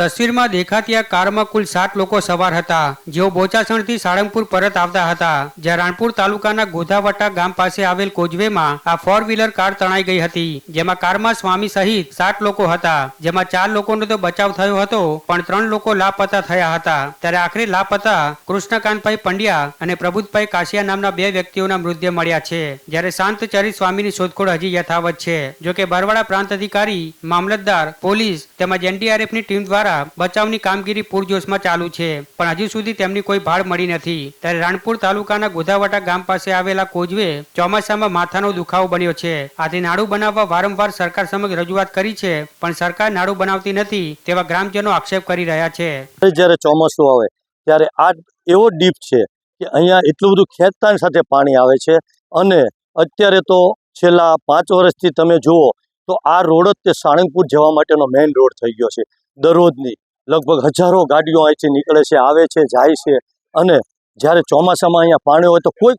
તસવીરમાં દેખાતી આ કારમાં કુલ સાત લોકો સવાર હતા. જેઓ બોચાસણથી સાળંગપુર પરત આવતા હતા. જ્યાં રાણપુર તાલુકાના ગોધાવટા ગામ પાસે આવેલ કોજવેમાં આ ફોર વ્હીલર કાર તણાઈ ગઈ હતી. જેમાં કારમાં સ્વામી સહિત સાત લોકો હતા. જેમાં ચાર લોકોનો તો બચાવ થયો હતો, પણ ત્રણ લોકો લાપતા થયા હતા. ત્યારે આખરે લાપતા કૃષ્ણકાંતભાઈ પંડ્યા અને પ્રબુદ્ધભાઈ કાશિયા નામના બે વ્યક્તિઓના મૃતદેહ મળ્યા છે. જ્યારે શાંતચરિત સ્વામીની શોધખોળ હજી યથાવત છે. જોકે બરવાડા પ્રાંત અધિકારી, મામલતદાર, પોલીસ તેમજ એનડીઆરએફની ટીમ દ્વારા બચાવની કામગીરી પૂરજોશમાં ચાલુ છે. પણ હજી સુધી તેમની કોઈ ભાળ મળી નથી. ત્યારે રાણપુર તાલુકાના ગોધાવાટા ગામ પાસે આવેલા કોજવે ચોમાસામાં માથાનો દુખાવો બન્યો છે. આથી નાડું બનાવવા વારંવાર સરકાર સમક્ષ રજૂઆત કરી છે, પણ સરકાર નાડું બનાવતી નથી તેવા ગ્રામજનો આક્ષેપ કરી રહ્યા છે. જ્યારે ચોમાસું આવે, ત્યારે આ એવો ડીપ છે કે અહીંયા એટલું બધું ખેંચતાની સાથે પાણી આવે છે. અને અત્યારે તો છેલ્લા પાંચ વર્ષથી તમે જુઓ તો આ રોડ જ તે સાળંગપુર જવા માટેનો મેઇન રોડ થઈ ગયો છે. દરરોજની લગભગ હજારો ગાડીઓ અહીંથી નીકળે છે, આવે છે, જાય છે અને જ્યારે ચોમાસામાં અહીંયા પાણી હોય તો કોઈ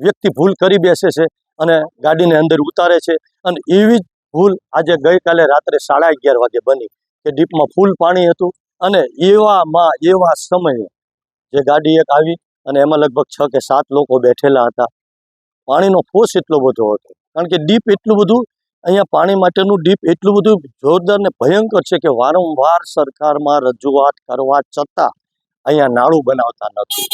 વ્યક્તિ ભૂલ કરી બેસે છે અને ગાડીને અંદર ઉતારે છે અને એવી જ ભૂલ આજે ગઈકાલે રાત્રે સાડા અગિયાર વાગે બની કે ડીપમાં ફૂલ પાણી હતું અને એવામાં, એવા સમયે જે ગાડી એક આવી અને એમાં લગભગ છ કે સાત લોકો બેઠેલા હતા. પાણીનો ફોર્સ એટલો બધો હતો. કારણ કે ડીપ એટલું બધું અહીંયા પાણી માટેનું ડીપ એટલું બધું જોરદાર ને ભયંકર છે કે વારંવાર સરકારમાં રજૂઆત કરવા છતાં અહીંયા નાળું બનાવતા નથી.